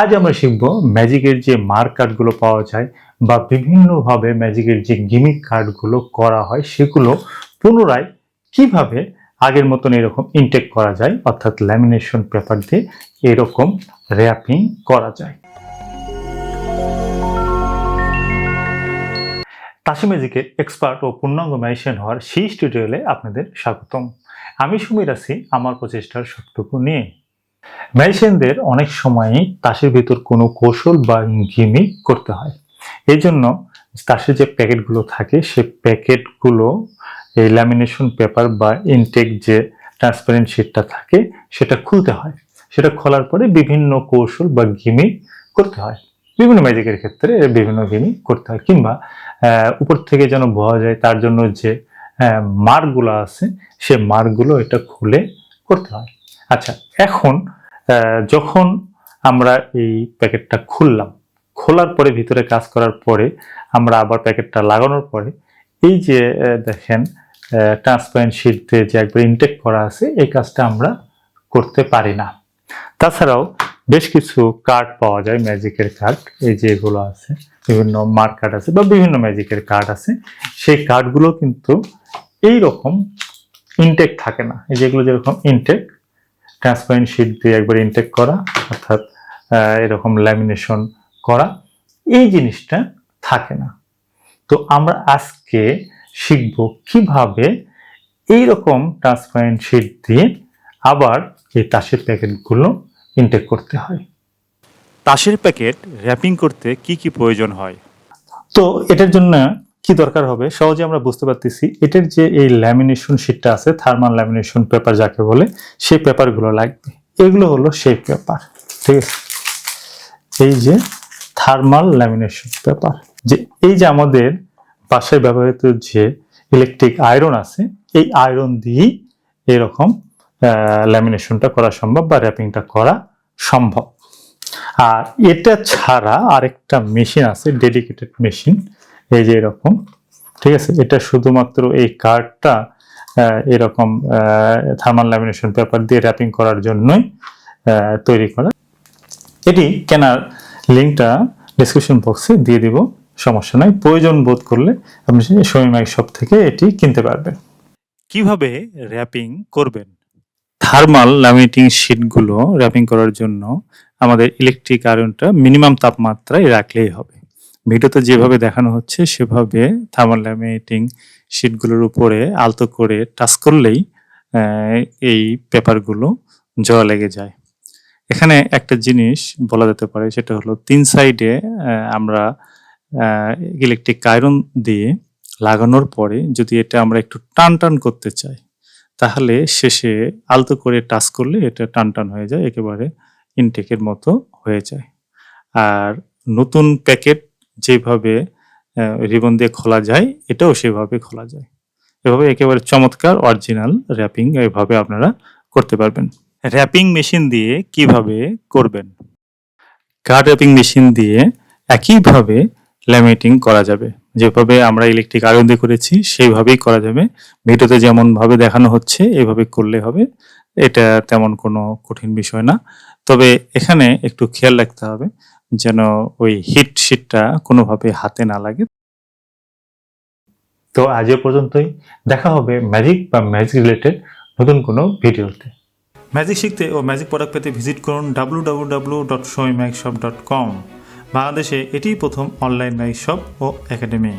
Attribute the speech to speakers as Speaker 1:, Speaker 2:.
Speaker 1: আজ আমরা শিখব ম্যাজিকের যে মার্ক কার্ডগুলো পাওয়া যায় বা বিভিন্নভাবে ম্যাজিকের যে গিমিক কার্ডগুলো করা হয় সেগুলো পুনরায় কীভাবে আগের মতন এরকম ইনটেক করা যায়, অর্থাৎ ল্যামিনেশন পেপার দিয়ে এরকম র্যাপিং করা যায়। তাসি ম্যাজিকের এক্সপার্ট ও পূর্ণাঙ্গ ম্যাজিশিয়ান হওয়ার সেই টিউটোরিয়ালে আপনাদের স্বাগতম। আমি সুমির আছি, আমার প্রচেষ্টার সবটুকু নিয়ে। ম্যাজিশিয়ানদের অনেক সময়ই তাসের ভিতর কোনো কৌশল বা গিমিক করতে হয়। এই জন্য তাসের যে প্যাকেটগুলো থাকে সে প্যাকেটগুলো এই ল্যামিনেশন পেপার বা ইনটেক যে ট্রান্সপারেন্ট শিটটা থাকে, সেটা খুলতে হয়। সেটা খোলার পরে বিভিন্ন কৌশল বা গিমিক করতে হয়। বিভিন্ন ম্যাজিকের ক্ষেত্রে বিভিন্ন গিমিক করতে হয় কিংবা উপর থেকে যেন বোঝা যায়, তার জন্য যে মার্কগুলো আছে, সে মার্কগুলো এটা খুলে করতে হয়। আচ্ছা এখন যখন আমরা এই প্যাকেটটা খুললাম, খোলার পরে, ভিতরে কাজ করার পরে, আমরা আবার প্যাকেটটা লাগানোর পরে, এই যে দেখেন ট্রান্সপারেন্ট শিট দিয়ে যে একবার ইনটেক করা আছে, এই কাজটা আমরা করতে পারি না। তাছাড়াও, বেশ কিছু কার্ড পাওয়া যায় ম্যাজিকের কার্ড এই যে এগুলো আছে, বিভিন্ন মার্ক কার্ড আছে, বা বিভিন্ন ম্যাজিকের কার্ড আছে, সেই কার্ডগুলো কিন্তু এই রকম ইনটেক থাকে না। এই যেগুলো যেরকম ইনটেক ট্রান্সপারেন্ট শিট দিয়ে একবার ইনটেক করা অর্থাৎ এরকম ল্যামিনেশন করা এই জিনিসটা থাকে না। তো আমরা আজকে শিখব কীভাবে এই রকম ট্রান্সপারেন্ট শিট দিয়ে আবার এই তাসের প্যাকেটগুলো ইনটেক করতে হয়।
Speaker 2: তাসের প্যাকেট র্যাপিং করতে কি কি প্রয়োজন হয়?
Speaker 1: তো এটার জন্য কি দরকার হবে সহজে আমরা বুঝতে পারতেছি। এটার যে এই ল্যামিনেশন শিটটা আছে থার্মাল ল্যামিনেশন পেপার যাকে বলে, সেই পেপারগুলো লাগবে। এগুলো হলো সেই পেপার ঠিক আছে? এই যে থার্মাল ল্যামিনেশন পেপার যে এই যে আমাদের বাসায় ব্যবহৃত যে ইলেকট্রিক আয়রন আছে, এই আয়রন দিয়েই এরকম ল্যামিনেশনটা করা সম্ভব বা র্যাপিংটা করা সম্ভব। আর এটা ছাড়া আরেকটা মেশিন আছে ডেডিকেটেড মেশিন এই যে এরকম ঠিক আছে? এটা শুধুমাত্র এই কার্ডটা এরকম থার্মাল ল্যামিনেশন পেপার দিয়ে র্যাপিং করার জন্যই তৈরি করা। এটি কেনার লিঙ্কটা ডিসক্রিপশন বক্সে দিয়ে দিব সমস্যা নাই। প্রয়োজন বোধ করলে আপনি সময় শপ থেকে এটি কিনতে পারবেন।
Speaker 2: কীভাবে র্যাপিং করবেন? থার্মাল ল্যামিনেটিং শিটগুলো র্যাপিং করার জন্য আমাদের ইলেকট্রিক আয়রনটা মিনিমাম তাপমাত্রায় রাখলেই হবে। ভিডিওতে যেভাবে দেখানো হচ্ছে, সেভাবে থার্মাল ল্যামিনেটিং শিটগুলোর উপরে আলতো করে টাচ করলেই এই পেপারগুলো জড়া লেগে যায়। এখানে একটা জিনিস বলা যেতে পারে, সেটা হলো তিন সাইডে আমরা ইলেকট্রিক আয়রন দিয়ে লাগানোর পরে যদি এটা আমরা একটু টান টান করতে চাই, তাহলে শেষে আলতো করে টাচ করলে এটা টান টান হয়ে যায়, একেবারে ইনটেকের মতো হয়ে যায়। আর নতুন প্যাকেট যেভাবে রিবন দিয়ে খোলা যায়, এটাও সেভাবে খোলা যায়। এভাবে একেবারে চমৎকার অরিজিনাল র্যাপিং এভাবে আপনারা করতে পারবেন। র্যাপিং মেশিন দিয়ে কীভাবে করবেন? কার্ড র্যাপিং মেশিন দিয়ে একইভাবে ল্যামিনেটিং করা যাবে। যেভাবে আমরা ইলেকট্রিক আয়রন দিয়ে করেছি, সেইভাবেই করা যাবে। ভিডিওতে যেমন ভাবে দেখানো হচ্ছে, এভাবে করলে হবে। এটা তেমন কোনো কঠিন বিষয় না। তবে এখানে একটু খেয়াল রাখতে হবে। যেন ওই হিট শিটটা কোনোভাবে হাতে না লাগে।
Speaker 1: তো আজ এ পর্যন্তই। দেখা হবে ম্যাজিক বা ম্যাজিক রিলেটেড নতুন কোনো ভিডিওতে।
Speaker 2: ম্যাজিক শিখতে ও ম্যাজিক প্রোডাক্ট পেতে ভিজিট করুন W W W dot shop dot com বাংলাদেশে এটিই প্রথম অনলাইন ম্যাজিক শপ ও একাডেমি